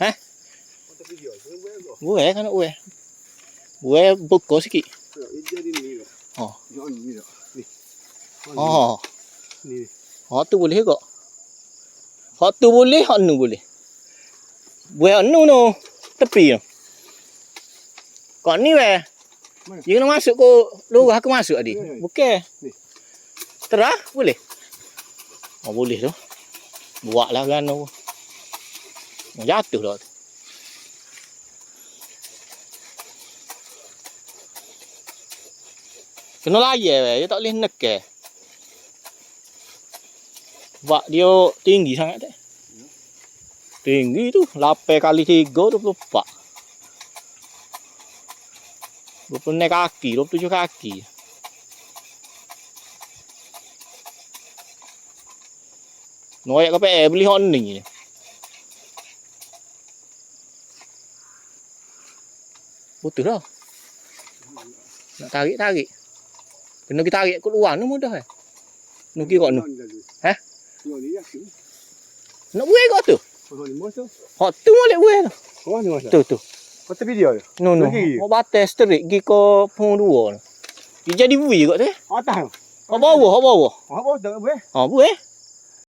Hah? Buah kan nak buah. Buah pokok sikit. Oh. Oh. Hak tu boleh kok. Hak tu boleh, hak nu boleh. Buah nu no tepi tu. Kau ni weh. Dia kena masuk ke lorah ke masuk tadi. Ya, ya. Bukan. Ni. Terah boleh. Oh boleh tu. Buatlah kan tu. やってくるわけ。cái nó la về về tao lên nực kề vợ điều tiền gì sang đấy tiền gì tu là pe kali thì gỡ được lúc vợ. Lúc này cá kỳ lúc tôi cho cá kỳ. Nói có bé em ly hôn nỉ Betul dah. Nak tarik tarik. Kena kita tarik kat luar ni mudah eh. Nak kira nu. Hah? Nak buai kat tu. Hot tu boleh buai tu. Tu tu. Kau tepi dia je. No no. Lagi? Oh batas terik gi ke pung dua. Dia jadi buai kat tu. eh. Atas. Ha bawah, ha bawah. Apa tak boleh? Ha buai.